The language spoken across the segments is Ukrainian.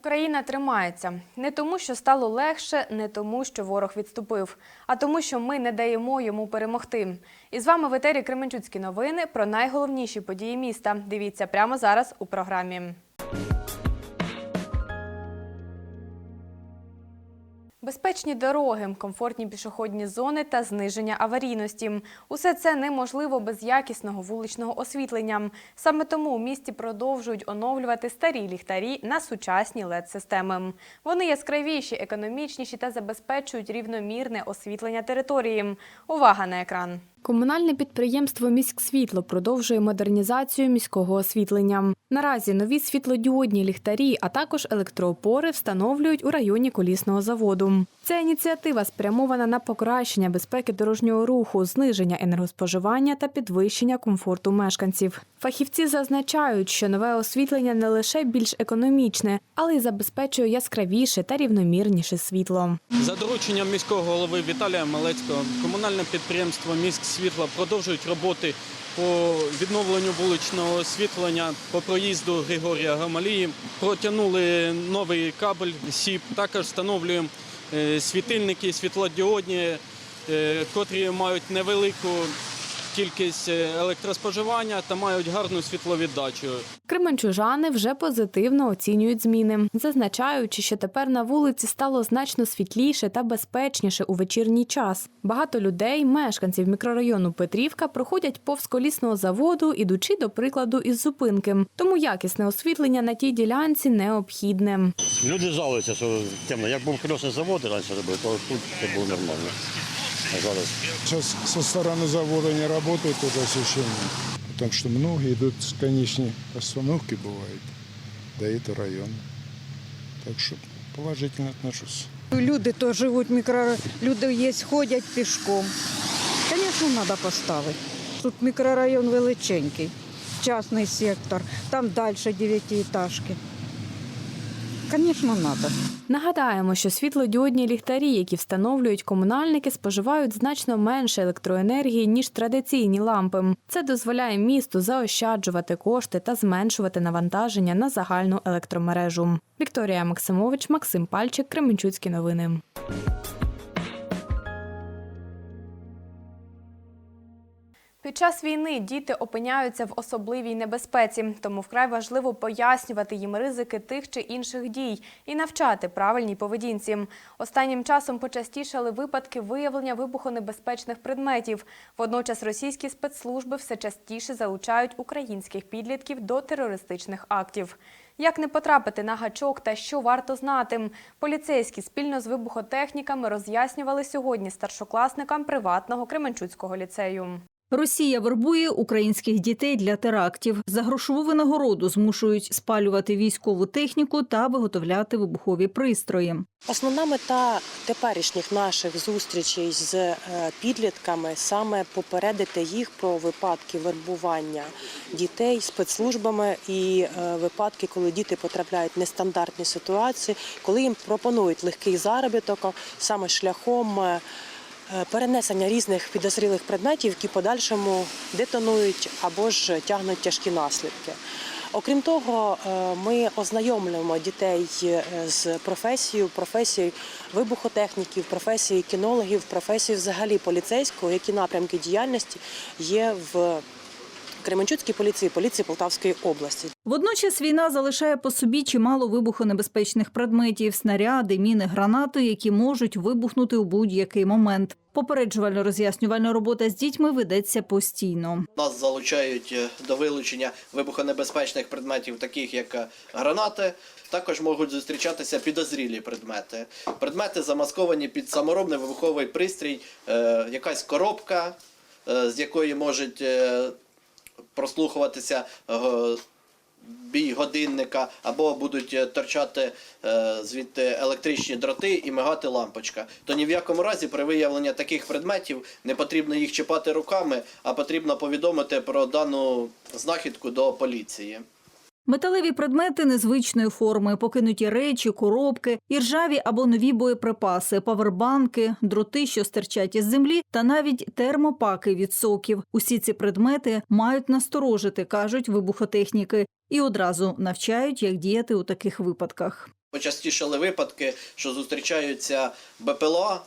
Україна тримається не тому, що стало легше, не тому, що ворог відступив, а тому, що ми не даємо йому перемогти. І з вами в етері Кременчуцькі новини про найголовніші події міста. Дивіться прямо зараз у програмі. Безпечні дороги, комфортні пішохідні зони та зниження аварійності. Усе це неможливо без якісного вуличного освітлення. Саме тому у місті продовжують оновлювати старі ліхтарі на сучасні LED-системи. Вони яскравіші, економічніші та забезпечують рівномірне освітлення території. Увага на екран. Комунальне підприємство «Міськсвітло» продовжує модернізацію міського освітлення. Наразі нові світлодіодні ліхтарі, а також електроопори встановлюють у районі колісного заводу. Ця ініціатива спрямована на покращення безпеки дорожнього руху, зниження енергоспоживання та підвищення комфорту мешканців. Фахівці зазначають, що нове освітлення не лише більш економічне, але й забезпечує яскравіше та рівномірніше світло. За дорученням міського голови Віталія Малецького комунальне підприємство Міськ світла продовжують роботи по відновленню вуличного освітлення по проїзду Григорія Гамалії. Протягнули новий кабель СІП. Також встановлюємо світильники світлодіодні, е, котрі мають невелику кількість е, електроспоживання та мають гарну світловіддачу. Кременчужани вже позитивно оцінюють зміни, зазначаючи, що тепер на вулиці стало значно світліше та безпечніше у вечірній час. Багато людей, мешканців мікрорайону Петрівка, проходять повз колісного заводу, ідучи до прикладу із зупинки. Тому якісне освітлення на тій ділянці необхідне. Люди жалуються, що темно. Як був колесний завод раніше робив, то тут це було нормально А зараз Сейчас со стороны завода не работает это освещение. Потому что многие идут с конечной остановки бывает, до этого района. Так что положительно отношусь. Люди то живуть мікро... люди є, ходять пішком. Звісно, треба поставити. Тут мікрорайон величенький, частний сектор, там далі дев'ятиэтажки. Звісно, треба. Нагадаємо, що світлодіодні ліхтарі, які встановлюють комунальники, споживають значно менше електроенергії ніж традиційні лампи. Це дозволяє місту заощаджувати кошти та зменшувати навантаження на загальну електромережу. Вікторія Максимович, Максим Пальчик, Кременчуцькі новини. Під час війни діти опиняються в особливій небезпеці, тому вкрай важливо пояснювати їм ризики тих чи інших дій і навчати правильній поведінці. Останнім часом почастішали випадки виявлення вибухонебезпечних предметів. Водночас російські спецслужби все частіше залучають українських підлітків до терористичних актів. Як не потрапити на гачок та що варто знати? Поліцейські спільно з вибухотехніками роз'яснювали сьогодні старшокласникам приватного Кременчуцького ліцею. Росія вербує українських дітей для терактів. За грошову винагороду змушують спалювати військову техніку та виготовляти вибухові пристрої. Основна мета теперішніх наших зустрічей з е, підлітками саме попередити їх про випадки вербування дітей спецслужбами і е, випадки, коли діти потрапляють в нестандартні ситуації, коли їм пропонують легкий заробіток саме шляхом. Е, Перенесення різних підозрілих предметів, які подальшому детонують або ж тягнуть тяжкі наслідки. Окрім того, е, ми ознайомлюємо дітей е, з професією, професією вибухотехніків, професією кінологів, професією взагалі поліцейського, які напрямки діяльності є в Кременчуцькій поліції, поліції Полтавської області. Водночас війна залишає по собі чимало вибухонебезпечних предметів, снаряди, міни, гранати, які можуть вибухнути у будь-який момент. Попереджувально-роз'яснювальна робота з дітьми ведеться постійно. Нас залучають е, до вилучення вибухонебезпечних предметів, таких як е, гранати. Також можуть зустрічатися підозрілі предмети. Предмети замасковані під саморобний вибуховий пристрій, е, якась коробка, з якої можуть прослухуватися е, бій годинника, або будуть е, торчати е, звідти електричні дроти і мигати лампочка. То ні в якому разі при виявленні таких предметів не потрібно їх чіпати руками, а потрібно повідомити про дану знахідку до поліції. Металеві предмети незвичної форми, покинуті речі, коробки, іржаві або нові боєприпаси, павербанки, дроти, що стирчать із землі, та навіть термопаки від соків. Усі ці предмети мають насторожити, кажуть вибухотехніки, і одразу навчають, як діяти у таких випадках. Почастішали випадки, що зустрічаються БПЛА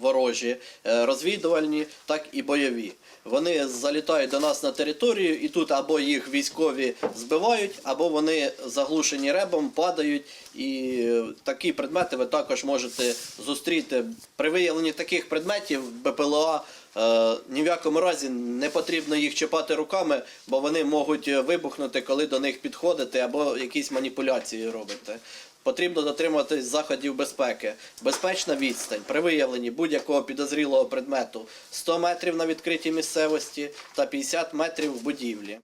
ворожі, е, розвідувальні, так і бойові. Вони залітають до нас на територію, і тут або їх військові збивають, або вони заглушені ребом, падають. І е, такі предмети ви також можете зустріти. При виявленні таких предметів БПЛА е, ні в якому разі не потрібно їх чіпати руками, бо вони можуть вибухнути, коли до них підходите, або якісь маніпуляції робите. Потрібно дотримуватись заходів безпеки. Безпечна відстань при виявленні будь-якого підозрілого предмету 100 метрів на відкритій місцевості та 50 метрів в будівлі.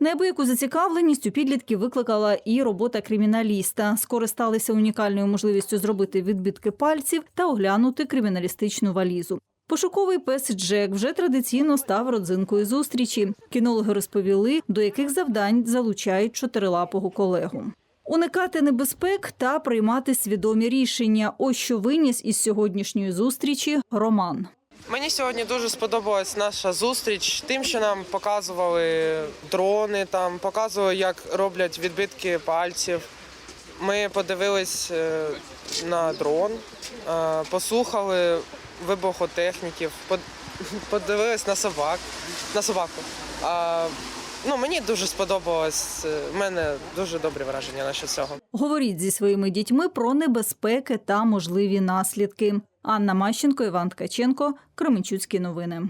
Неабияку зацікавленість у підлітків викликала і робота криміналіста. Скористалися унікальною можливістю зробити відбитки пальців та оглянути криміналістичну валізу. Пошуковий пес Джек вже традиційно став родзинкою зустрічі. Кінологи розповіли, до яких завдань залучають чотирилапого колегу. Уникати небезпек та приймати свідомі рішення. Ось що виніс із сьогоднішньої зустрічі Роман. Мені сьогодні дуже сподобалась наша зустріч тим, що нам показували дрони, там показували, як роблять відбитки пальців. Ми подивились е, на дрон, е, послухали вибухотехніків, под- подивились на собак, на собаку. Ну, мені дуже сподобалось. У мене дуже добре враження на цього. Говоріть зі своїми дітьми про небезпеки та можливі наслідки. Анна Мащенко, Іван Ткаченко, Кременчуцькі новини.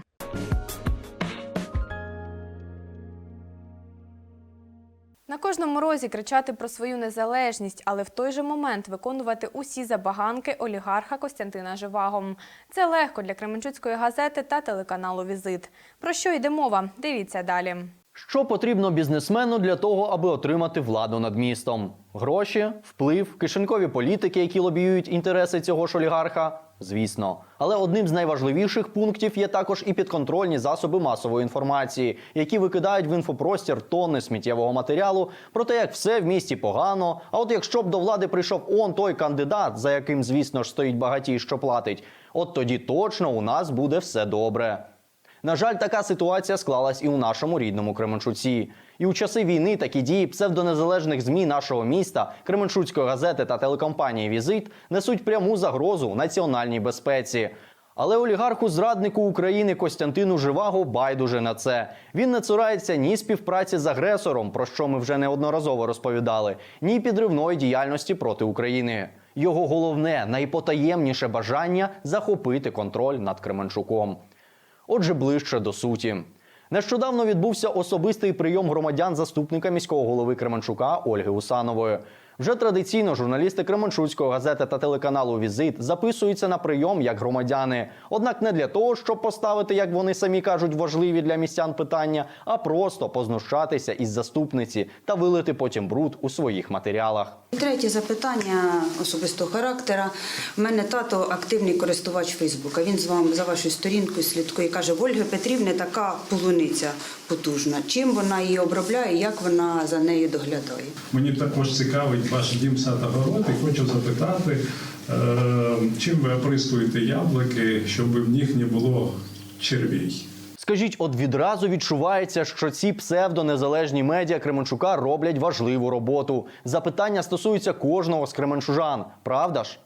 На кожному розі кричати про свою незалежність, але в той же момент виконувати усі забаганки олігарха Костянтина Живаго. Це легко для Кременчуцької газети та телеканалу Візит. Про що йде мова? Дивіться далі. Що потрібно бізнесмену для того, аби отримати владу над містом? Гроші, вплив, кишенькові політики, які лобіюють інтереси цього ж олігарха? Звісно. Але одним з найважливіших пунктів є також і підконтрольні засоби масової інформації, які викидають в інфопростір тонни сміттєвого матеріалу про те, як все в місті погано. А от якщо б до влади прийшов он той кандидат, за яким, звісно ж, стоїть багатій, що платить, от тоді точно у нас буде все добре. На жаль, така ситуація склалась і у нашому рідному Кременчуці. І у часи війни такі дії псевдонезалежних змі нашого міста, Кременчуцької газети та телекомпанії Візит несуть пряму загрозу національній безпеці. Але олігарху зраднику України Костянтину Живаго байдуже на це. Він не цурається ні співпраці з агресором, про що ми вже неодноразово розповідали, ні підривної діяльності проти України. Його головне, найпотаємніше бажання захопити контроль над Кременчуком. Отже, ближче до суті. Нещодавно відбувся особистий прийом громадян заступника міського голови Кременчука Ольги Усанової. Вже традиційно журналісти Кременчуцької газети та телеканалу Візит записуються на прийом як громадяни. Однак не для того, щоб поставити, як вони самі кажуть, важливі для містян питання, а просто познущатися із заступниці та вилити потім бруд у своїх матеріалах. Третє запитання особистого характера. У мене тато активний користувач Фейсбука. Він з вами за вашою сторінкою слідкує. Каже, в Ольги Петрівни така полуниця потужна. Чим вона її обробляє, як вона за нею доглядає? Мені також цікавить ваш дім сад огород і хочу запитати, е, чим ви оприскуєте яблуки, щоб в них не було червій? Скажіть, от відразу відчувається, що ці псевдонезалежні медіа Кременчука роблять важливу роботу. Запитання стосуються кожного з кременчужан, правда ж?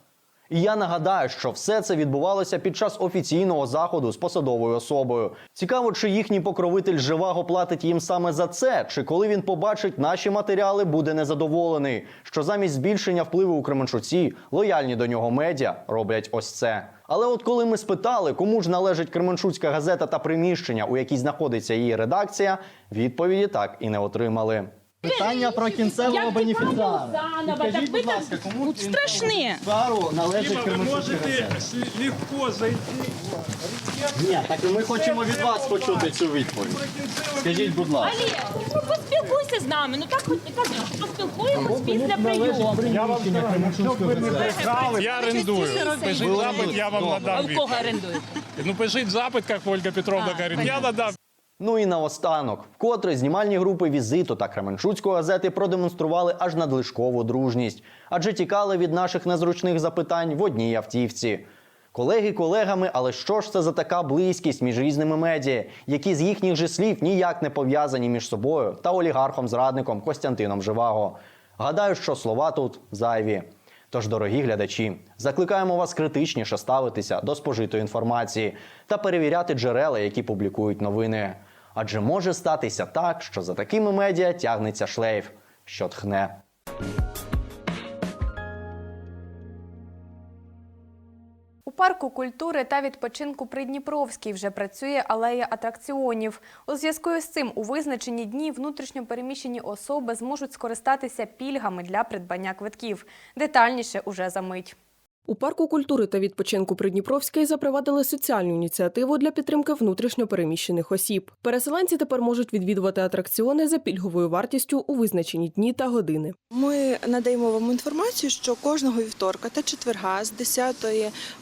І я нагадаю, що все це відбувалося під час офіційного заходу з посадовою особою. Цікаво, чи їхній покровитель живаго платить їм саме за це, чи коли він побачить наші матеріали, буде незадоволений. Що замість збільшення впливу у Кременчуці лояльні до нього медіа роблять ось це. Але от коли ми спитали, кому ж належить Кременчуцька газета та приміщення, у якій знаходиться її редакція, відповіді так і не отримали. Питання про кінцевого бенефіціара. Скажіть, будь ласка, кому Страшне. Цару належить Кременчуцька газета? легко зайти. Ні, так ми хочемо від вас почути цю відповідь. Скажіть, будь ласка. Ну, поспілкуйся з нами. Ну так хоч кажи, поспілкуємось після прийому. Я орендую. Пишіть запит, я вам надам. А в кого орендуєте? Ну пишіть запит, як Ольга Петровна говорить. Я надам. Ну і наостанок, вкотре знімальні групи візиту та Кременчуцької газети продемонстрували аж надлишкову дружність, адже тікали від наших незручних запитань в одній автівці. Колеги колегами, але що ж це за така близькість між різними медіа, які з їхніх же слів ніяк не пов'язані між собою та олігархом-зрадником Костянтином Живаго. Гадаю, що слова тут зайві. Тож, дорогі глядачі, закликаємо вас критичніше ставитися до спожитої інформації та перевіряти джерела, які публікують новини. Адже може статися так, що за такими медіа тягнеться шлейф, що тхне. У парку культури та відпочинку Придніпровський вже працює алея атракціонів. У зв'язку з цим у визначені дні внутрішньопереміщені особи зможуть скористатися пільгами для придбання квитків. Детальніше уже за мить. У парку культури та відпочинку Придніпровський запровадили соціальну ініціативу для підтримки внутрішньопереміщених осіб. Переселенці тепер можуть відвідувати атракціони за пільговою вартістю у визначені дні та години. Ми надаємо вам інформацію, що кожного вівторка та четверга з 10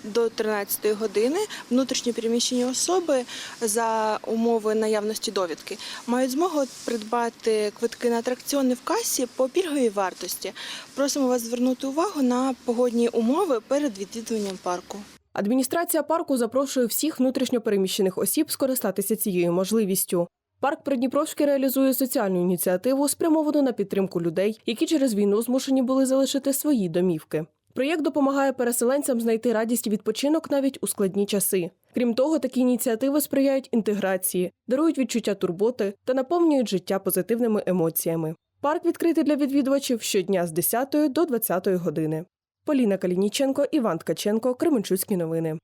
до 13 години внутрішньо переміщені особи за умови наявності довідки мають змогу придбати квитки на атракціони в касі по пільговій вартості. Просимо вас звернути увагу на погодні умови перед відвідуванням парку. Адміністрація парку запрошує всіх внутрішньопереміщених осіб скористатися цією можливістю. Парк Придніпровський реалізує соціальну ініціативу, спрямовану на підтримку людей, які через війну змушені були залишити свої домівки. Проєкт допомагає переселенцям знайти радість і відпочинок навіть у складні часи. Крім того, такі ініціативи сприяють інтеграції, дарують відчуття турботи та наповнюють життя позитивними емоціями. Парк відкритий для відвідувачів щодня з 10 до 20 години. Поліна Калініченко, Іван Ткаченко, Кременчуцькі новини.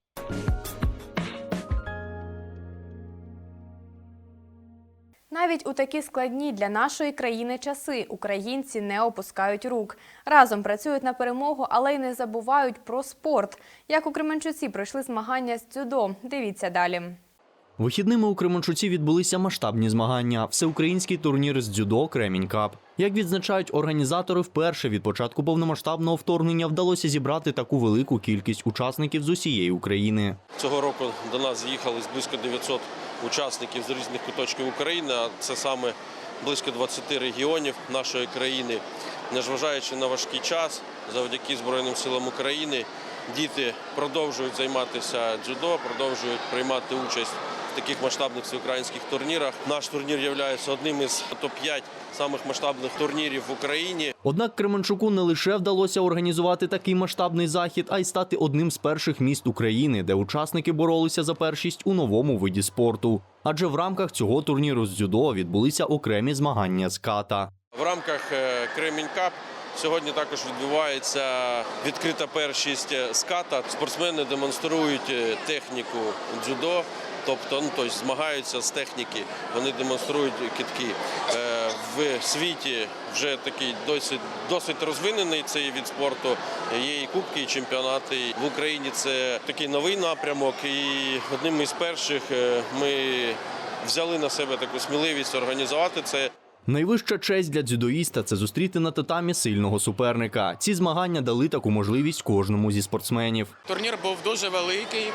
Навіть у такі складні для нашої країни часи українці не опускають рук. Разом працюють на перемогу, але й не забувають про спорт. Як у Кременчуці пройшли змагання з дзюдо. Дивіться далі. Вихідними у Кременчуці відбулися масштабні змагання. Всеукраїнський турнір з дзюдо Кремінь Кап. Як відзначають організатори, вперше від початку повномасштабного вторгнення вдалося зібрати таку велику кількість учасників з усієї України. Цього року до нас з'їхались близько 900 учасників з різних куточків України, а це саме близько 20 регіонів нашої країни. Незважаючи на важкий час, завдяки Збройним силам України, діти продовжують займатися дзюдо, продовжують приймати участь таких масштабних всеукраїнських турнірах. Наш турнір є одним із топ-5 самих масштабних турнірів в Україні. Однак Кременчуку не лише вдалося організувати такий масштабний захід, а й стати одним з перших міст України, де учасники боролися за першість у новому виді спорту. Адже в рамках цього турніру з дзюдо відбулися окремі змагання з ката. В рамках е, Кремінь Кап сьогодні також відбувається відкрита першість е, з ката. Спортсмени демонструють е, техніку дзюдо, тобто ну, тобто змагаються з техніки, вони демонструють китки. Е, В світі вже такий досить, досить розвинений цей від спорту. Є і кубки, і чемпіонати. В Україні це такий новий напрямок, і одним із перших е, ми взяли на себе таку сміливість організувати це. Найвища честь для дзюдоїста це зустріти на татамі сильного суперника. Ці змагання дали таку можливість кожному зі спортсменів. Турнір був дуже великий.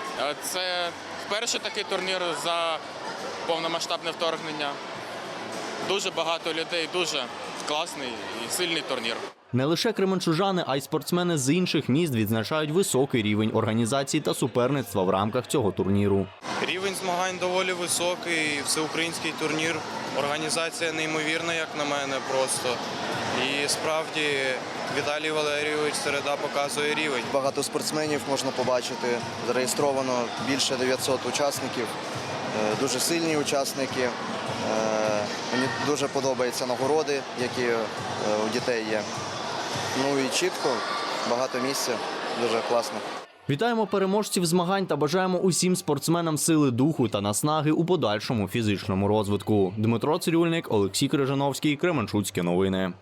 Це перший такий турнір за повномасштабне вторгнення. Дуже багато людей, дуже класний і сильний турнір. Не лише кременчужани, а й спортсмени з інших міст відзначають високий рівень організації та суперництва в рамках цього турніру. Рівень змагань доволі високий, всеукраїнський турнір. Організація неймовірна, як на мене, просто. І справді Віталій Валерійович середа показує рівень. Багато спортсменів можна побачити. Зареєстровано більше 900 учасників, Е, дуже сильні учасники. Е, Мені дуже подобаються нагороди, які е, у дітей є. Ну і чітко, багато місця, дуже класно. Вітаємо переможців змагань та бажаємо усім спортсменам сили духу та наснаги у подальшому фізичному розвитку. Дмитро Цирюльник, Олексій Крижановський, Кременчуцькі новини.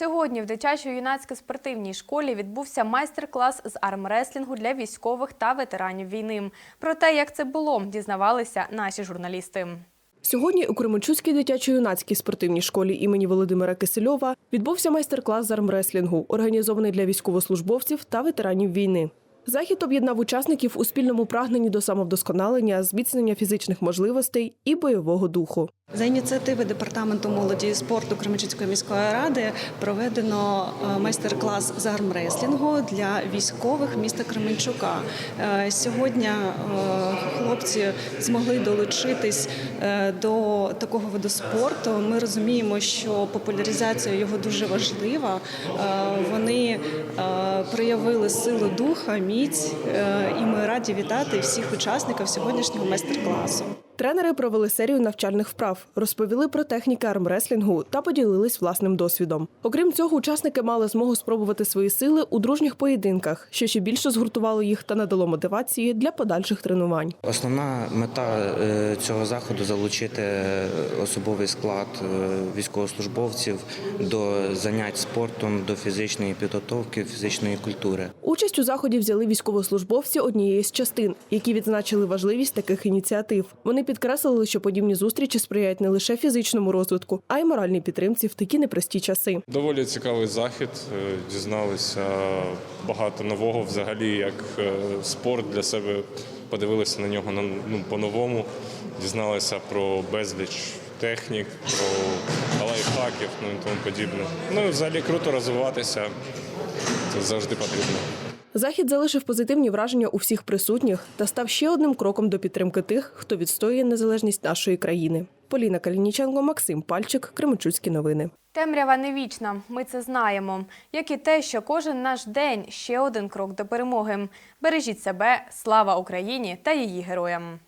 Сьогодні в дитячо-юнацькій спортивній школі відбувся майстер-клас з армреслінгу для військових та ветеранів війни. Про те, як це було, дізнавалися наші журналісти. Сьогодні у Кременчуцькій дитячо-юнацькій спортивній школі імені Володимира Кисельова відбувся майстер-клас з армреслінгу, організований для військовослужбовців та ветеранів війни. Захід об'єднав учасників у спільному прагненні до самовдосконалення, зміцнення фізичних можливостей і бойового духу. За ініціативи департаменту молоді і спорту Кременчуцької міської ради проведено е, майстер-клас з армреслінгу для військових міста Кременчука. Е, Сьогодні е, хлопці змогли долучитись до такого виду спорту. Ми розуміємо, що популяризація його дуже важлива. Вони проявили силу духа, міць, е, і ми раді вітати всіх учасників сьогоднішнього майстер-класу. Тренери провели серію навчальних вправ, розповіли про техніки армреслінгу та поділились власним досвідом. Окрім цього, учасники мали змогу спробувати свої сили у дружніх поєдинках, що ще більше згуртувало їх та надало мотивації для подальших тренувань. Основна мета е, цього заходу залучити особовий склад е, військовослужбовців до занять спортом, до фізичної підготовки, фізичної культури. Участь у заході взяли військовослужбовці однієї з частин, які відзначили важливість таких ініціатив. Вони підкреслили, що подібні зустрічі сприяють не лише фізичному розвитку, а й моральній підтримці в такі непрості часи. Доволі цікавий захід. е, Дізналися багато нового взагалі, як е, спорт для себе подивилися на нього на- ну, по-новому. Дізналися про безліч технік, про лайфхаків ну і тому подібне. Ну і взагалі круто розвиватися. Це завжди потрібно. Захід залишив позитивні враження у всіх присутніх та став ще одним кроком до підтримки тих, хто відстоює незалежність нашої країни. Поліна Калініченко, Максим Пальчик, Кременчуцькі новини. Темрява не вічна, ми це знаємо. Як і те, що кожен наш день ще один крок до перемоги. Бережіть себе, слава Україні та її героям.